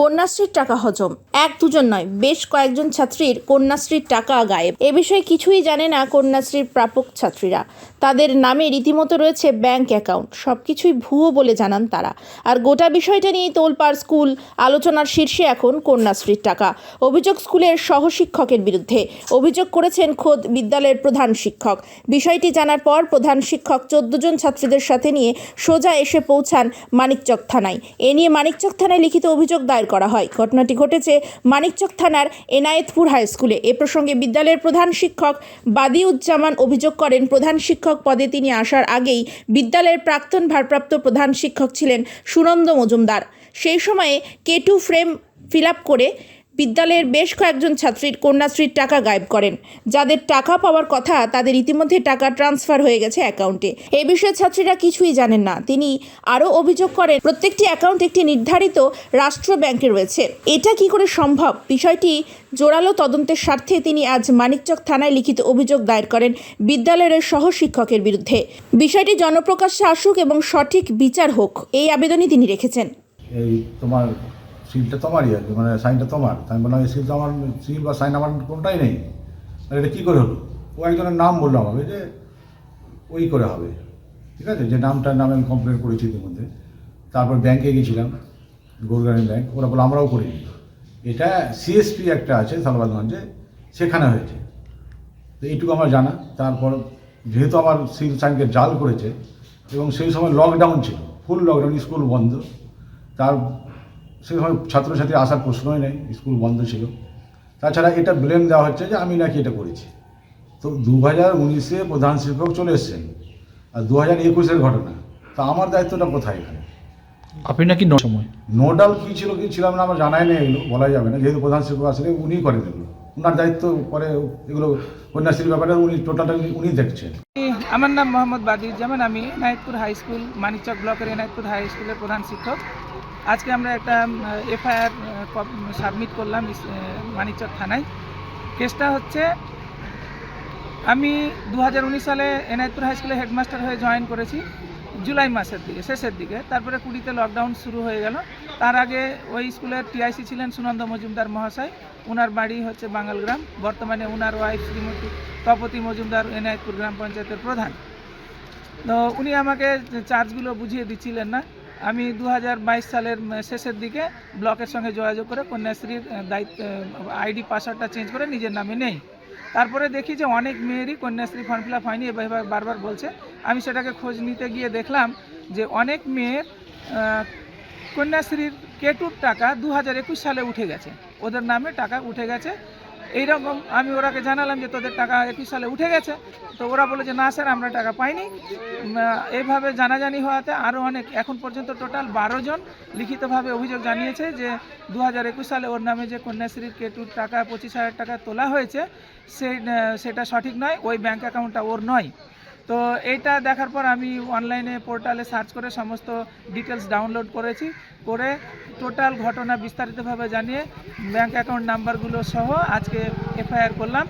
কন্যাশ্রীর টাকা হজম। এক দুজন নয়, বেশ কয়েকজন ছাত্রীর কন্যাশ্রীর টাকা গায়েব। এ বিষয়ে কিছুই জানে না কন্যাশ্রীর প্রাপক ছাত্রীরা। তাদের নামে রীতিমতো রয়েছে ব্যাংক অ্যাকাউন্ট। সব কিছুই ভুয়ো বলে জানান তারা। আর গোটা বিষয়টা নিয়ে তোলপাড় স্কুল আলোচনার শীর্ষে এখন কন্যাশ্রীর টাকা। অভিযোগ স্কুলের সহশিক্ষকের বিরুদ্ধে। অভিযোগ করেছেন খোদ বিদ্যালয়ের প্রধান শিক্ষক। বিষয়টি জানার পর প্রধান শিক্ষক চোদ্দ জন ছাত্রীদের সাথে নিয়ে সোজা এসে পৌঁছান মানিকচক থানায়। এ নিয়ে মানিকচক থানায় লিখিত অভিযোগ দায়ের করা হয়। ঘটনাটি ঘটেছে মানিকচক থানার এনায়েতপুর হাই স্কুলে। এ প্রসঙ্গে বিদ্যালয়ের প্রধান শিক্ষক বাদিউজ্জামান অভিযোগ করেন, প্রধান শিক্ষক পদে তিনি আসার আগেই বিদ্যালয়ের প্রাক্তন ভারপ্রাপ্ত প্রধান শিক্ষক ছিলেন সুনন্দ মজুমদার। সেই সময়ে K two frame fill up করে বিদ্যালয়ের বেশ কয়েকজন ছাত্রীর কন্যাশ্রীর টাকা গায়েব করেন। যাদের টাকা পাওয়ার কথা তাদের ইতিমধ্যে টাকা ট্রান্সফার হয়ে গেছে অ্যাকাউন্টে। এ বিষয়ে ছাত্রীরা কিছুই জানেন না। তিনি আরও অভিযোগ করেন, প্রত্যেকটি অ্যাকাউন্ট একটি নির্ধারিত রাষ্ট্র ব্যাংকে রয়েছে। এটা কি করে সম্ভব? বিষয়টি জোরালো তদন্তের স্বার্থে তিনি আজ মানিকচক থানায় লিখিত অভিযোগ দায়ের করেন বিদ্যালয়ের সহশিক্ষকের বিরুদ্ধে। বিষয়টি জনপ্রকাশ্যে আসুক এবং সঠিক বিচার হোক, এই আবেদনই তিনি রেখেছেন। এই তোমার সিলটা তোমারই কি মানে সাইনটা তোমার। আমি বললাম এই সিল তো আমার সিল বা সাইন আমার কোনটাই নেই। এটা কী করে হলো? ও একজনের নাম বলল আমাকে যে ওই করে হবে। ঠিক আছে? যে নামটার নামে আমি কমপ্লেন করেছি ইতিমধ্যে। তারপর ব্যাংকে গেছিলাম গৌরগ্রামীণ ব্যাংক ওরা বলে আমরাও করিনি এটা সিএসপি একটা আছে সালবাদগঞ্জে সেখানে হয়েছে। তো এইটুকু আমার জানা। তারপর যেহেতু আমার সিল সাইনকে জাল করেছে, এবং সেই সময় লকডাউন ছিল ফুল লকডাউন স্কুল বন্ধ। তার সেই সময় ছাত্রছাত্রী আসার প্রশ্নই নেই স্কুল বন্ধ ছিল। তাছাড়া এটা ব্লেম দেওয়া হচ্ছে যে আমি নাকি এটা করেছি। তো দু হাজার উনিশে প্রধান শিক্ষক চলে এসছেন আর দু হাজার একুশের ঘটনা তা আমার দায়িত্বটা কোথায় এখানে? আপনি নাকি ন সময়? নোডাল কী ছিল কি ছিলাম না আমার জানাই নেই এগুলো বলাই যাবে না। যেহেতু প্রধান শিক্ষক আসলে উনিই করেন এগুলো ওনার দায়িত্ব পরে এগুলো কন্যাশ্রীর ব্যাপারে উনি টোটালটা উনি দেখছেন। আমার নাম মোহাম্মদ বাদিউজ্জামান আমি এনায়তপুর হাই স্কুল মানিকচক ব্লকের এনায়তপুর হাই স্কুলের প্রধান শিক্ষক। আজকে আমরা একটা এফআইআর সাবমিট করলাম মানিকচক থানায়। কেসটা হচ্ছে, আমি দু হাজার উনিশ সালে এনায়তপুর হাই স্কুলে হেডমাস্টার হয়ে জয়েন করেছি, জুলাই মাসের দিকে, শেষের দিকে। তারপরে কুড়িতে লকডাউন শুরু হয়ে গেল। তার আগে ওই স্কুলের টিআইসি ছিলেন সুনন্দ মজুমদার মহাশয়। ওনার বাড়ি হচ্ছে বাঙালগ্রাম বর্তমানে ওনার ওয়াইফ শ্রীমতী তপতি মজুমদার এনায়তপুর গ্রাম পঞ্চায়েতের প্রধান। তো উনি আমাকে চার্জগুলো বুঝিয়ে দিচ্ছিলেন না আমি দু হাজার বাইশ সালের শেষের দিকে ব্লকের সঙ্গে যোগাযোগ করে কন্যাশ্রীর দায়িত্ব আইডি, পাসওয়ার্ডটা চেঞ্জ করে নিজের নামে নেই। তারপরে দেখি যে অনেক মেয়েরই কন্যাশ্রী ফর্ম ফিল আপ হয়নি, এবার বারবার বলছে। আমি সেটাকে খোঁজ নিতে গিয়ে দেখলাম যে অনেক মেয়ের কন্যাশ্রীর কেটুর টাকা দু হাজার একুশ সালে উঠে গেছে। ওদের নামে টাকা উঠে গেছে। এইরকম আমি ওরাকে জানালাম যে তোদের টাকা একুশ সালে উঠে গেছে। তো ওরা বলে যে, না স্যার, আমরা টাকা পাইনি। এইভাবে জানাজানি হওয়াতে আরও অনেক, এখন পর্যন্ত টোটাল বারো জন লিখিতভাবে অভিযোগ জানিয়েছে যে দু হাজার একুশ সালে ওর নামে যে কন্যাশ্রীর কেটুর টাকা, পঁচিশ হাজার টাকা তোলা হয়েছে সেই সেটা সঠিক নয়, ওই ব্যাঙ্ক অ্যাকাউন্টটা ওর নয়। তো এইটা দেখার পর আমি অনলাইনে পোর্টালে সার্চ করে সমস্ত ডিটেলস ডাউনলোড করেছি, করে টোটাল ঘটনা বিস্তারিতভাবে জানিয়ে ব্যাঙ্ক অ্যাকাউন্ট নাম্বারগুলো সহ আজকে এফআইআর করলাম।